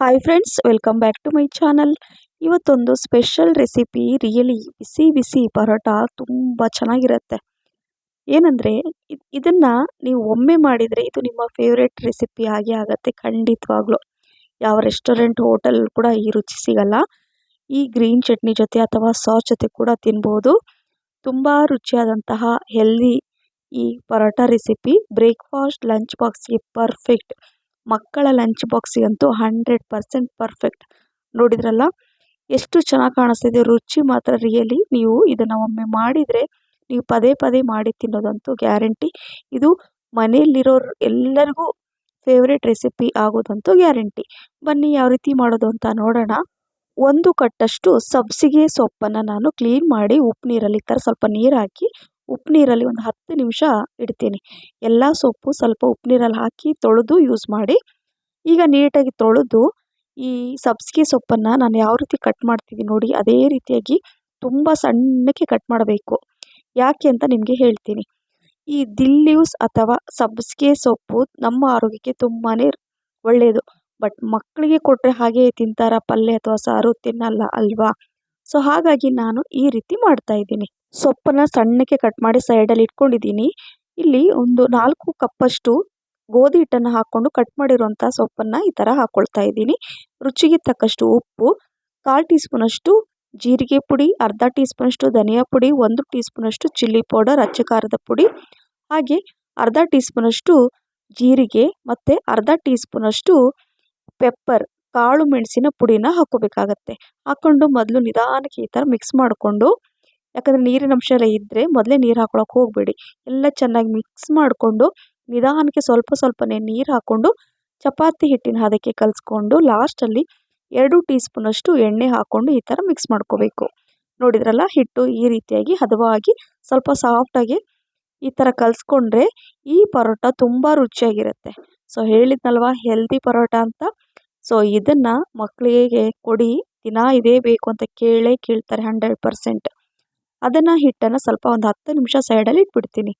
Hi friends welcome back to my channel ಇವತ್ತೊಂದು special recipe really ಬಿಸಿ ಬಿಸಿ ಪರೋಟ ತುಂಬ ಚೆನ್ನಾಗಿರುತ್ತೆ. ಏನಂದರೆ ಇದನ್ನು ನೀವು ಒಮ್ಮೆ ಮಾಡಿದರೆ ಇದು ನಿಮ್ಮ ಫೇವ್ರೆಟ್ ರೆಸಿಪಿ ಆಗಿ ಆಗುತ್ತೆ ಖಂಡಿತವಾಗ್ಲೂ. ಯಾವ ರೆಸ್ಟೋರೆಂಟ್ ಹೋಟೆಲ್ ಕೂಡ ಈ ರುಚಿ ಸಿಗಲ್ಲ. ಈ ಗ್ರೀನ್ ಚಟ್ನಿ ಜೊತೆ ಅಥವಾ ಸಾಸ್ ಜೊತೆ ಕೂಡ ತಿನ್ಬೋದು. ತುಂಬ ರುಚಿಯಾದಂತಹ ಹೆಲ್ದಿ ಈ ಪರೋಟ ರೆಸಿಪಿ ಬ್ರೇಕ್ಫಾಸ್ಟ್ ಲಂಚ್ ಬಾಕ್ಸ್ಗೆ ಪರ್ಫೆಕ್ಟ್ ಮಕ್ಕಳ ಲಂಚ್ ಬಾಕ್ಸಿಗಂತೂ ಹಂಡ್ರೆಡ್ ಪರ್ಸೆಂಟ್ ಪರ್ಫೆಕ್ಟ್ ನೋಡಿದ್ರಲ್ಲ? ಎಷ್ಟು ಚೆನ್ನಾಗಿ ಕಾಣಿಸ್ತಿದೆ, ರುಚಿ ಮಾತ್ರ ರಿಯಲಿ ನೀವು ಇದನ್ನು ಒಮ್ಮೆ ಮಾಡಿದರೆ ನೀವು ಪದೇ ಪದೇ ಮಾಡಿ ತಿನ್ನೋದಂತೂ ಗ್ಯಾರಂಟಿ ಇದು ಮನೆಯಲ್ಲಿರೋರು ಎಲ್ಲರಿಗೂ ಫೇವ್ರೇಟ್ ರೆಸಿಪಿ ಆಗೋದಂತೂ ಗ್ಯಾರಂಟಿ ಬನ್ನಿ, ಯಾವ ರೀತಿ ಮಾಡೋದು ಅಂತ ನೋಡೋಣ. ಒಂದು ಕಟ್ಟಷ್ಟು ಸಬ್ಸಿಗೆ ಸೊಪ್ಪನ್ನು ನಾನು ಕ್ಲೀನ್ ಮಾಡಿ ಉಪ್ಪು ನೀರಲ್ಲಿ ಈ ಥರ ಸ್ವಲ್ಪ ನೀರು ಹಾಕಿ ಉಪ್ಪು ನೀರಲ್ಲಿ ಒಂದು ಹತ್ತು ನಿಮಿಷ ಇಡ್ತೀನಿ. ಎಲ್ಲ ಸೊಪ್ಪು ಸ್ವಲ್ಪ ಉಪ್ಪು ನೀರಲ್ಲಿ ಹಾಕಿ ತೊಳೆದು ಯೂಸ್ ಮಾಡಿ, ಈಗ ನೀಟಾಗಿ ತೊಳೆದು ಈ ಸಬ್ಸಿಗೆ ಸೊಪ್ಪನ್ನು ನಾನು ಯಾವ ರೀತಿ ಕಟ್ ಮಾಡ್ತೀವಿ ನೋಡಿ, ಅದೇ ರೀತಿಯಾಗಿ ತುಂಬ ಸಣ್ಣಕ್ಕೆ ಕಟ್ ಮಾಡಬೇಕು. ಯಾಕೆ ಅಂತ ನಿಮಗೆ ಹೇಳ್ತೀನಿ. ಈ ದಿಲ್ ಲೀವ್ಸ್ ಅಥವಾ ಸಬ್ಸಿಗೆ ಸೊಪ್ಪು ನಮ್ಮ ಆರೋಗ್ಯಕ್ಕೆ ತುಂಬಾ ಒಳ್ಳೆಯದು ಬಟ್ ಮಕ್ಕಳಿಗೆ ಕೊಟ್ಟರೆ ಹಾಗೆ ತಿಂತಾರ ಪಲ್ಯ ಅಥವಾ ಸಾರು ತಿನ್ನಲ್ಲ ಅಲ್ವಾ? ಸೊ ಹಾಗಾಗಿ ನಾನು ಈ ರೀತಿ ಮಾಡ್ತಾ ಇದ್ದೀನಿ. ಸೊಪ್ಪನ್ನು ಸಣ್ಣಕ್ಕೆ ಕಟ್ ಮಾಡಿ ಸೈಡಲ್ಲಿ ಇಟ್ಕೊಂಡಿದ್ದೀನಿ. ಇಲ್ಲಿ ಒಂದು ನಾಲ್ಕು ಕಪ್ಪಷ್ಟು ಗೋಧಿ ಹಿಟ್ಟನ್ನು ಹಾಕ್ಕೊಂಡು ಕಟ್ ಮಾಡಿರುವಂಥ ಸೊಪ್ಪನ್ನು ಈ ಥರ ಹಾಕ್ಕೊಳ್ತಾ ಇದ್ದೀನಿ. ರುಚಿಗೆ ತಕ್ಕಷ್ಟು ಉಪ್ಪು, ಕಾಲು ಟೀ ಸ್ಪೂನಷ್ಟು ಜೀರಿಗೆ ಪುಡಿ, ಅರ್ಧ ಟೀ ಸ್ಪೂನಷ್ಟು ಧನಿಯಾ ಪುಡಿ, ಒಂದು ಟೀ ಸ್ಪೂನಷ್ಟು ಚಿಲ್ಲಿ ಪೌಡರ್, ಅಚ್ಚ ಖಾರದ ಪುಡಿ, ಹಾಗೆ ಅರ್ಧ ಟೀ ಸ್ಪೂನಷ್ಟು ಜೀರಿಗೆ ಮತ್ತು ಅರ್ಧ ಟೀ ಸ್ಪೂನಷ್ಟು ಪೆಪ್ಪರ್, ಕಾಳು ಮೆಣಸಿನ ಪುಡಿನ ಹಾಕ್ಕೋಬೇಕಾಗತ್ತೆ. ಹಾಕ್ಕೊಂಡು ಮೊದಲು ನಿಧಾನಕ್ಕೆ ಈ ಥರ ಮಿಕ್ಸ್ ಮಾಡಿಕೊಂಡು ಯಾಕಂದರೆ ನೀರಿನ ಅಂಶ ಎಲ್ಲ ಇದ್ದರೆ ಮೊದಲೇ ನೀರು ಹಾಕ್ಕೊಳಕ್ಕೆ ಹೋಗಬೇಡಿ. ಎಲ್ಲ ಚೆನ್ನಾಗಿ ಮಿಕ್ಸ್ ಮಾಡಿಕೊಂಡು ನಿಧಾನಕ್ಕೆ ಸ್ವಲ್ಪ ಸ್ವಲ್ಪನೇ ನೀರು ಹಾಕ್ಕೊಂಡು ಚಪಾತಿ ಹಿಟ್ಟಿನ ಹದಕ್ಕೆ ಕಲಿಸ್ಕೊಂಡು ಲಾಸ್ಟಲ್ಲಿ ಎರಡು ಟೀ ಸ್ಪೂನಷ್ಟು ಎಣ್ಣೆ ಹಾಕ್ಕೊಂಡು ಈ ಥರ ಮಿಕ್ಸ್ ಮಾಡ್ಕೋಬೇಕು. ನೋಡಿದ್ರಲ್ಲ ಹಿಟ್ಟು ಈ ರೀತಿಯಾಗಿ ಹದವಾಗಿ ಸ್ವಲ್ಪ ಸಾಫ್ಟಾಗಿ ಈ ಥರ ಕಲಿಸ್ಕೊಂಡ್ರೆ ಈ ಪರೋಟ ತುಂಬ ರುಚಿಯಾಗಿರುತ್ತೆ. ಸೊ ಹೇಳಿದ್ನಲ್ವ ಹೆಲ್ದಿ ಪರೋಟ ಅಂತ? ಸೊ ಇದನ್ನು ಮಕ್ಕಳಿಗೆ ಕೊಡಿ, ದಿನ ಇದೇ ಬೇಕು ಅಂತ ಕೇಳೇ ಕೇಳ್ತಾರೆ ಹಂಡ್ರೆಡ್ ಪರ್ಸೆಂಟ್ ಅದನ್ನು ಹಿಟ್ಟನ್ನು ಸ್ವಲ್ಪ ಒಂದು ಹತ್ತು ನಿಮಿಷ ಸೈಡಲ್ಲಿ ಇಟ್ಬಿಡ್ತೀನಿ.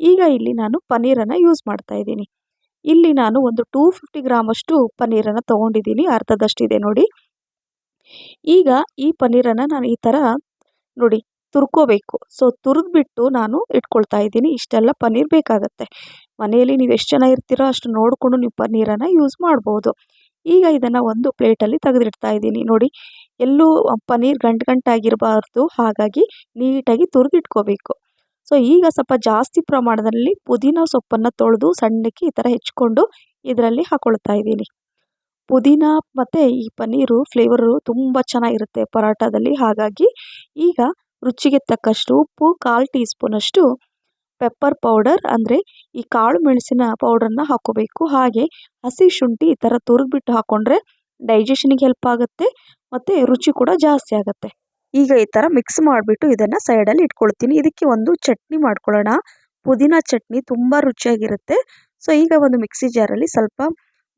ಈಗ ಇಲ್ಲಿ ನಾನು ಪನ್ನೀರನ್ನು ಯೂಸ್ ಮಾಡ್ತಾ ಇದ್ದೀನಿ. ಇಲ್ಲಿ ನಾನು ಒಂದು ಟೂ ಫಿಫ್ಟಿ ಗ್ರಾಮಷ್ಟು ಪನ್ನೀರನ್ನು ತೊಗೊಂಡಿದ್ದೀನಿ. ಅರ್ಧದಷ್ಟಿದೆ ನೋಡಿ. ಈಗ ಈ ಪನ್ನೀರನ್ನು ನಾನು ಈ ಥರ ನೋಡಿ ತುರ್ಕೋಬೇಕು. ಸೊ ತುರಿದ್ಬಿಟ್ಟು ನಾನು ಇಟ್ಕೊಳ್ತಾ ಇದ್ದೀನಿ. ಇಷ್ಟೆಲ್ಲ ಪನ್ನೀರ್ ಬೇಕಾಗತ್ತೆ. ಮನೆಯಲ್ಲಿ ನೀವು ಎಷ್ಟು ಜನ ಇರ್ತೀರೋ ಅಷ್ಟು ನೋಡಿಕೊಂಡು ನೀವು ಪನ್ನೀರನ್ನು ಯೂಸ್ ಮಾಡ್ಬೋದು. ಈಗ ಇದನ್ನು ಒಂದು ಪ್ಲೇಟಲ್ಲಿ ತೆಗೆದಿಡ್ತಾ ಇದ್ದೀನಿ. ನೋಡಿ ಎಲ್ಲೂ ಪನ್ನೀರ್ ಗಂಟು ಗಂಟಾಗಿರಬಾರ್ದು ಹಾಗಾಗಿ ನೀಟಾಗಿ ತುರಿದಿಟ್ಕೋಬೇಕು. ಸೊ ಈಗ ಸ್ವಲ್ಪ ಜಾಸ್ತಿ ಪ್ರಮಾಣದಲ್ಲಿ ಪುದೀನ ಸೊಪ್ಪನ್ನು ತೊಳೆದು ಸಣ್ಣಕ್ಕೆ ಈ ಥರ ಹೆಚ್ಕೊಂಡು ಇದರಲ್ಲಿ ಹಾಕ್ಕೊಳ್ತಾ ಇದ್ದೀನಿ. ಪುದೀನ ಮತ್ತು ಈ ಪನ್ನೀರು ಫ್ಲೇವರು ತುಂಬ ಚೆನ್ನಾಗಿರುತ್ತೆ ಪರೋಟದಲ್ಲಿ ಹಾಗಾಗಿ ಈಗ ರುಚಿಗೆ ತಕ್ಕಷ್ಟು ಉಪ್ಪು, ಕಾಲು ಟೀ ಸ್ಪೂನಷ್ಟು ಪೆಪ್ಪರ್ ಪೌಡರ್ ಅಂದರೆ ಈ ಕಾಳು ಮೆಣಸಿನ ಪೌಡರನ್ನ ಹಾಕ್ಕೋಬೇಕು. ಹಾಗೆ ಹಸಿ ಶುಂಠಿ ಈ ಥರ ತುರಿದ್ಬಿಟ್ಟು ಹಾಕ್ಕೊಂಡ್ರೆ ಡೈಜೆಷನಿಗೆ ಹೆಲ್ಪ್ ಆಗುತ್ತೆ ಮತ್ತು ರುಚಿ ಕೂಡ ಜಾಸ್ತಿ ಆಗುತ್ತೆ. ಈಗ ಈ ಥರ ಮಿಕ್ಸ್ ಮಾಡಿಬಿಟ್ಟು ಇದನ್ನು ಸೈಡಲ್ಲಿ ಇಟ್ಕೊಳ್ತೀನಿ. ಇದಕ್ಕೆ ಒಂದು ಚಟ್ನಿ ಮಾಡ್ಕೊಳ್ಳೋಣ. ಪುದೀನ ಚಟ್ನಿ ತುಂಬ ರುಚಿಯಾಗಿರುತ್ತೆ. ಸೊ ಈಗ ಒಂದು ಮಿಕ್ಸಿ ಜಾರಲ್ಲಿ ಸ್ವಲ್ಪ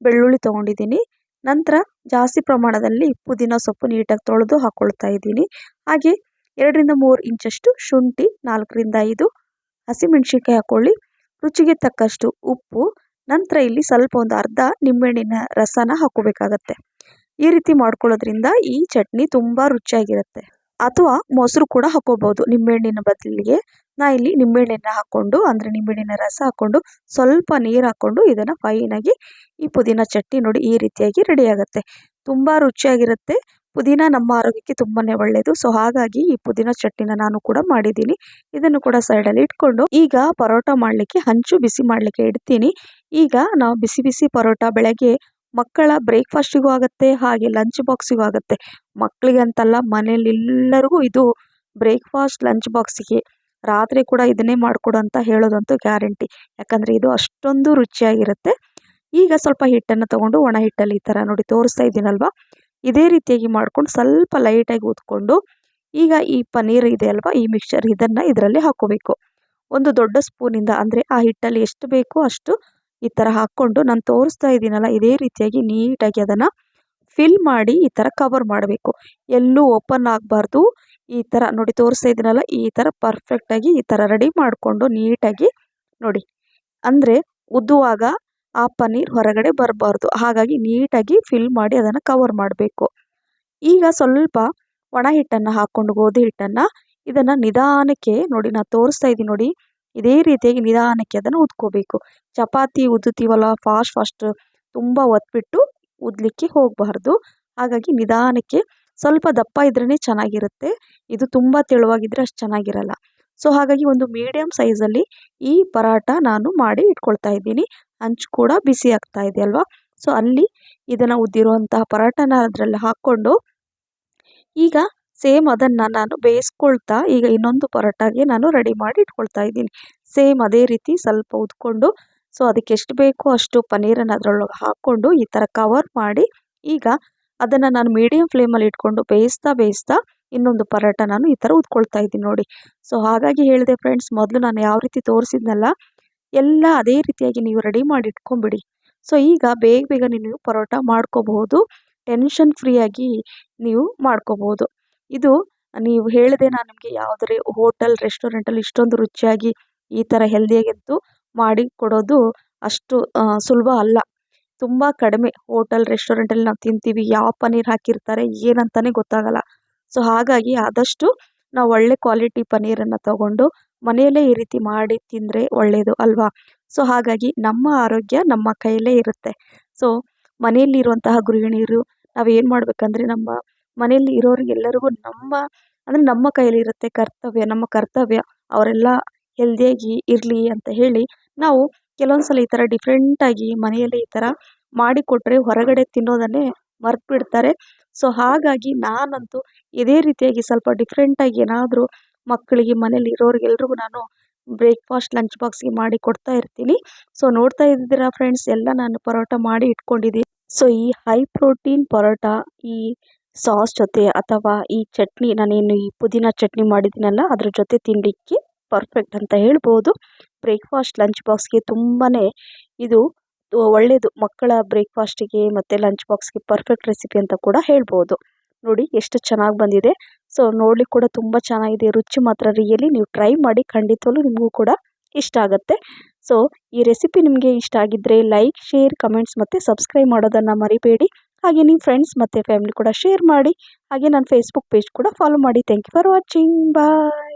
ಬೆಳ್ಳುಳ್ಳಿ ತೊಗೊಂಡಿದ್ದೀನಿ. ನಂತರ ಜಾಸ್ತಿ ಪ್ರಮಾಣದಲ್ಲಿ ಪುದೀನ ಸೊಪ್ಪು ನೀಟಾಗಿ ತೊಳೆದು ಹಾಕ್ಕೊಳ್ತಾ ಇದ್ದೀನಿ. ಹಾಗೆ ಎರಡರಿಂದ ಮೂರು ಇಂಚಷ್ಟು ಶುಂಠಿ, ನಾಲ್ಕರಿಂದ ಐದು ಹಸಿಮೆಣ್ಸಿನ್ಕಾಯಿ ಹಾಕ್ಕೊಳ್ಳಿ ರುಚಿಗೆ ತಕ್ಕಷ್ಟು ಉಪ್ಪು ನಂತರ ಇಲ್ಲಿ ಸ್ವಲ್ಪ ಒಂದು ಅರ್ಧ ನಿಂಬೆಹಣ್ಣಿನ ರಸನ ಹಾಕ್ಕೋಬೇಕಾಗತ್ತೆ. ಈ ರೀತಿ ಮಾಡ್ಕೊಳ್ಳೋದ್ರಿಂದ ಈ ಚಟ್ನಿ ತುಂಬ ರುಚಿಯಾಗಿರುತ್ತೆ. ಅಥವಾ ಮೊಸರು ಕೂಡ ಹಾಕ್ಕೋಬೋದು ನಿಂಬೆಹಣ್ಣಿನ ಬದಲಿಗೆ. ನಾ ಇಲ್ಲಿ ನಿಂಬೆಹಣ್ಣನ್ನು ಹಾಕ್ಕೊಂಡು, ಅಂದರೆ ನಿಂಬೆಹಣ್ಣಿನ ರಸ ಹಾಕ್ಕೊಂಡು ಸ್ವಲ್ಪ ನೀರು ಹಾಕ್ಕೊಂಡು ಇದನ್ನು ಫೈನಾಗಿ ಈ ಪುದೀನ ಚಟ್ನಿ ನೋಡಿ ಈ ರೀತಿಯಾಗಿ ರೆಡಿ ಆಗುತ್ತೆ. ತುಂಬ ರುಚಿಯಾಗಿರುತ್ತೆ. ಪುದೀನ ನಮ್ಮ ಆರೋಗ್ಯಕ್ಕೆ ತುಂಬಾ ಒಳ್ಳೆಯದು ಸೊ ಹಾಗಾಗಿ ಈ ಪುದೀನ ಚಟ್ನಿನ ನಾನು ಕೂಡ ಮಾಡಿದ್ದೀನಿ. ಇದನ್ನು ಕೂಡ ಸೈಡಲ್ಲಿ ಇಟ್ಕೊಂಡು ಈಗ ಪರೋಟ ಮಾಡಲಿಕ್ಕೆ ಹಂಚು ಬಿಸಿ ಮಾಡಲಿಕ್ಕೆ ಇಡ್ತೀನಿ. ಈಗ ನಾವು ಬಿಸಿ ಬಿಸಿ ಪರೋಟ ಬೆಳಗ್ಗೆ ಮಕ್ಕಳ ಬ್ರೇಕ್ಫಾಸ್ಟಿಗೂ ಆಗುತ್ತೆ, ಹಾಗೆ ಲಂಚ್ ಬಾಕ್ಸಿಗೂ ಆಗುತ್ತೆ. ಮಕ್ಕಳಿಗೆ ಅಂತಲ್ಲ ಮನೇಲಿ ಎಲ್ಲರಿಗೂ ಇದು ಬ್ರೇಕ್ಫಾಸ್ಟ್ ಲಂಚ್ ಬಾಕ್ಸಿಗೆ ರಾತ್ರಿ ಕೂಡ ಇದನ್ನೇ ಮಾಡಿಕೊಡು ಅಂತ ಹೇಳೋದಂತೂ ಗ್ಯಾರಂಟಿ ಯಾಕಂದರೆ ಇದು ಅಷ್ಟೊಂದು ರುಚಿಯಾಗಿರುತ್ತೆ. ಈಗ ಸ್ವಲ್ಪ ಹಿಟ್ಟನ್ನು ತೊಗೊಂಡು ಒಣ ಹಿಟ್ಟಲ್ಲಿ ಈ ಥರ ನೋಡಿ ತೋರಿಸ್ತಾ ಇದ್ದೀನಲ್ವ? ಇದೇ ರೀತಿಯಾಗಿ ಮಾಡ್ಕೊಂಡು ಸ್ವಲ್ಪ ಲೈಟಾಗಿ ಊದ್ಕೊಂಡು ಈಗ ಈ ಪನ್ನೀರ್ ಇದೆ ಅಲ್ವಾ? ಈ ಮಿಕ್ಸ್ಚರ್ ಇದನ್ನು ಇದರಲ್ಲಿ ಹಾಕ್ಕೋಬೇಕು ಒಂದು ದೊಡ್ಡ ಸ್ಪೂನಿಂದ ಅಂದರೆ ಆ ಹಿಟ್ಟಲ್ಲಿ ಎಷ್ಟು ಬೇಕೋ ಅಷ್ಟು ಈ ಥರ ಹಾಕ್ಕೊಂಡು ನಾನು ತೋರಿಸ್ತಾ ಇದ್ದೀನಲ್ಲ ಇದೇ ರೀತಿಯಾಗಿ ನೀಟಾಗಿ ಅದನ್ನು ಫಿಲ್ ಮಾಡಿ ಈ ಥರ ಕವರ್ ಮಾಡಬೇಕು. ಎಲ್ಲೂ ಓಪನ್ ಆಗಬಾರ್ದು. ಈ ಥರ ನೋಡಿ ತೋರಿಸ್ತಾ ಇದ್ದೀನಲ್ಲ ಈ ಥರ ಪರ್ಫೆಕ್ಟಾಗಿ ಈ ಥರ ರೆಡಿ ಮಾಡಿಕೊಂಡು ನೀಟಾಗಿ ನೋಡಿ. ಅಂದರೆ ಉದ್ದುವಾಗ ಆ ಪನ್ನೀರ್ ಹೊರಗಡೆ ಬರಬಾರ್ದು. ಹಾಗಾಗಿ ನೀಟಾಗಿ ಫಿಲ್ ಮಾಡಿ ಅದನ್ನು ಕವರ್ ಮಾಡಬೇಕು. ಈಗ ಸ್ವಲ್ಪ ಒಣ ಹಿಟ್ಟನ್ನು ಹಾಕ್ಕೊಂಡು ಗೋಧಿ ಹಿಟ್ಟನ್ನು ಇದನ್ನು ನಿಧಾನಕ್ಕೆ ನೋಡಿ ನಾನು ತೋರಿಸ್ತಾ ಇದ್ದೀನಿ ನೋಡಿ, ಇದೇ ರೀತಿಯಾಗಿ ನಿಧಾನಕ್ಕೆ ಅದನ್ನು ಉದ್ಕೋಬೇಕು. ಚಪಾತಿ ಉದ್ದುತ್ತೀವಲ್ಲ ಫಾಸ್ಟ್ ಫಾಸ್ಟ್ ತುಂಬ ಒತ್ಬಿಟ್ಟು ಉದ್ಲಿಕ್ಕೆ ಹೋಗಬಾರ್ದು. ಹಾಗಾಗಿ ನಿಧಾನಕ್ಕೆ ಸ್ವಲ್ಪ ದಪ್ಪ ಇದ್ರೇ ಚೆನ್ನಾಗಿರುತ್ತೆ. ಇದು ತುಂಬ ತೆಳುವಾಗಿದ್ದರೆ ಅಷ್ಟು ಚೆನ್ನಾಗಿರಲ್ಲ. ಸೊ ಹಾಗಾಗಿ ಒಂದು ಮೀಡಿಯಮ್ ಸೈಜಲ್ಲಿ ಈ ಪರಾಟ ನಾನು ಮಾಡಿ ಇಟ್ಕೊಳ್ತಾ ಇದ್ದೀನಿ. ಹಂಚು ಕೂಡ ಬಿಸಿ ಆಗ್ತಾ ಇದೆ ಅಲ್ವಾ? ಸೊ ಅಲ್ಲಿ ಇದನ್ನು ಉದ್ದಿರುವಂತಹ ಪರಾಟನ ಅದರಲ್ಲಿ ಹಾಕ್ಕೊಂಡು ಈಗ ಸೇಮ್ ಅದನ್ನು ನಾನು ಬೇಯಿಸ್ಕೊಳ್ತಾ ಈಗ ಇನ್ನೊಂದು ಪರೋಟಾಗೆ ನಾನು ರೆಡಿ ಮಾಡಿ ಇಟ್ಕೊಳ್ತಾ ಇದ್ದೀನಿ. ಸೇಮ್ ಅದೇ ರೀತಿ ಸ್ವಲ್ಪ ಉದ್ಕೊಂಡು ಸೊ ಅದಕ್ಕೆ ಎಷ್ಟು ಬೇಕೋ ಅಷ್ಟು ಪನ್ನೀರನ್ನು ಅದರೊಳಗೆ ಹಾಕ್ಕೊಂಡು ಈ ಥರ ಕವರ್ ಮಾಡಿ ಈಗ ಅದನ್ನು ನಾನು ಮೀಡಿಯಂ ಫ್ಲೇಮಲ್ಲಿ ಇಟ್ಕೊಂಡು ಬೇಯಿಸ್ತಾ ಬೇಯಿಸ್ತಾ ಇನ್ನೊಂದು ಪರೋಟ ನಾನು ಈ ಥರ ಉದ್ಕೊಳ್ತಾ ಇದ್ದೀನಿ ನೋಡಿ. ಸೊ ಹಾಗಾಗಿ ಹೇಳಿದೆ ಫ್ರೆಂಡ್ಸ್ ಮೊದಲು ನಾನು ಯಾವ ರೀತಿ ತೋರಿಸಿದ್ನಲ್ಲ ಎಲ್ಲ ಅದೇ ರೀತಿಯಾಗಿ ನೀವು ರೆಡಿ ಮಾಡಿ ಇಟ್ಕೊಂಬಿಡಿ. ಸೊ ಈಗ ಬೇಗ ಬೇಗ ನೀವು ಪರೋಟ ಮಾಡ್ಕೋಬಹುದು. ಟೆನ್ಷನ್ ಫ್ರೀಯಾಗಿ ನೀವು ಮಾಡ್ಕೋಬಹುದು. ಇದು ನೀವು ಹೇಳಿದೆ ನಾನು ನಿಮಗೆ ಯಾವುದೇ ಹೋಟೆಲ್ ರೆಸ್ಟೋರೆಂಟಲ್ಲಿ ಇಷ್ಟೊಂದು ರುಚಿಯಾಗಿ ಈ ಥರ ಹೆಲ್ದಿಯಾಗಂತೂ ಮಾಡಿ ಕೊಡೋದು ಅಷ್ಟು ಸುಲಭ ಅಲ್ಲ. ತುಂಬ ಕಡಿಮೆ ಹೋಟೆಲ್ ರೆಸ್ಟೋರೆಂಟಲ್ಲಿ ನಾವು ತಿಂತೀವಿ. ಯಾವ ಪನ್ನೀರ್ ಹಾಕಿರ್ತಾರೆ, ಏನಂತಾನೆ ಗೊತ್ತಾಗಲ್ಲ. ಸೊ ಹಾಗಾಗಿ ಆದಷ್ಟು ನಾವು ಒಳ್ಳೆ ಕ್ವಾಲಿಟಿ ಪನ್ನೀರನ್ನು ತಗೊಂಡು ಮನೆಯಲ್ಲೇ ಈ ರೀತಿ ಮಾಡಿ ತಿಂದರೆ ಒಳ್ಳೆಯದು ಅಲ್ವಾ? ಸೊ ಹಾಗಾಗಿ ನಮ್ಮ ಆರೋಗ್ಯ ನಮ್ಮ ಕೈಯಲ್ಲೇ ಇರುತ್ತೆ. ಸೊ ಮನೆಯಲ್ಲಿರುವಂತಹ ಗೃಹಿಣಿಯರು ನಾವು ಏನು ಮಾಡಬೇಕಂದ್ರೆ ನಮ್ಮ ಮನೆಯಲ್ಲಿ ಇರೋರಿಗೆಲ್ಲರಿಗೂ ನಮ್ಮ, ಅಂದರೆ ನಮ್ಮ ಕೈಯಲ್ಲಿ ಇರುತ್ತೆ ಕರ್ತವ್ಯ, ನಮ್ಮ ಕರ್ತವ್ಯ ಅವರೆಲ್ಲ ಹೆಲ್ದಿಯಾಗಿ ಇರಲಿ ಅಂತ ಹೇಳಿ ನಾವು ಕೆಲವೊಂದು ಸಲ ಈ ಥರ ಡಿಫ್ರೆಂಟಾಗಿ ಮನೆಯಲ್ಲೇ ಈ ಥರ ಮಾಡಿಕೊಟ್ರೆ ಹೊರಗಡೆ ತಿನ್ನೋದನ್ನೇ ಮರ್ತು ಬಿಡ್ತಾರೆ ಸೊ ಹಾಗಾಗಿ ನಾನಂತೂ ಇದೇ ರೀತಿಯಾಗಿ ಸ್ವಲ್ಪ ಡಿಫ್ರೆಂಟಾಗಿ ಏನಾದರೂ ಮಕ್ಕಳಿಗೆ ಮನೇಲಿ ಇರೋರಿಗೆಲ್ರಿಗೂ ನಾನು ಬ್ರೇಕ್ಫಾಸ್ಟ್ ಲಂಚ್ ಬಾಕ್ಸ್ಗೆ ಮಾಡಿ ಕೊಡ್ತಾ ಇರ್ತೀನಿ. ಸೊ ನೋಡ್ತಾ ಇದ್ದೀರಾ ಫ್ರೆಂಡ್ಸ್ ಎಲ್ಲ ನಾನು ಪರೋಟ ಮಾಡಿ ಇಟ್ಕೊಂಡಿದ್ದೀನಿ. ಸೊ ಈ ಹೈ ಪ್ರೋಟೀನ್ ಪರೋಟ, ಈ ಸಾಸ್ ಜೊತೆ ಅಥವಾ ಈ ಚಟ್ನಿ, ನಾನೇನು ಈ ಪುದೀನ ಚಟ್ನಿ ಮಾಡಿದ್ದೀನಲ್ಲ, ಅದ್ರ ಜೊತೆ ತಿನ್ನಲಿಕ್ಕೆ ಪರ್ಫೆಕ್ಟ್ ಅಂತ ಹೇಳ್ಬೋದು. ಬ್ರೇಕ್ಫಾಸ್ಟ್ ಲಂಚ್ ಬಾಕ್ಸ್ಗೆ ತುಂಬಾ ಇದು ಒಳ್ಳೆಯದು ಮಕ್ಕಳ ಬ್ರೇಕ್ಫಾಸ್ಟಿಗೆ ಮತ್ತು ಲಂಚ್ ಬಾಕ್ಸ್ಗೆ ಪರ್ಫೆಕ್ಟ್ ರೆಸಿಪಿ ಅಂತ ಕೂಡ ಹೇಳ್ಬೋದು. ನೋಡಿ, ಎಷ್ಟು ಚೆನ್ನಾಗಿ ಬಂದಿದೆ. ಸೊ ನೋಡ್ಲಿಕ್ಕೆ ಕೂಡ ತುಂಬ ಚೆನ್ನಾಗಿದೆ. ರುಚಿ ಮಾತ್ರ ರಿಯಲಿ ನೀವು ಟ್ರೈ ಮಾಡಿ ಖಂಡಿತವಾಗ್ಲೂ ನಿಮಗೂ ಕೂಡ ಇಷ್ಟ ಆಗುತ್ತೆ. ಸೊ ಈ ರೆಸಿಪಿ ನಿಮಗೆ ಇಷ್ಟ ಆಗಿದ್ದರೆ ಲೈಕ್, ಶೇರ್, ಕಮೆಂಟ್ಸ್ ಮತ್ತು ಸಬ್ಸ್ಕ್ರೈಬ್ ಮಾಡೋದನ್ನು ಮರಿಬೇಡಿ. ಹಾಗೆ ನಿಮ್ಮ ಫ್ರೆಂಡ್ಸ್ ಮತ್ತು ಫ್ಯಾಮಿಲಿ ಕೂಡ ಶೇರ್ ಮಾಡಿ. ಹಾಗೆ ನನ್ನ ಫೇಸ್ಬುಕ್ ಪೇಜ್ ಕೂಡ ಫಾಲೋ ಮಾಡಿ. Thank you for watching. Bye.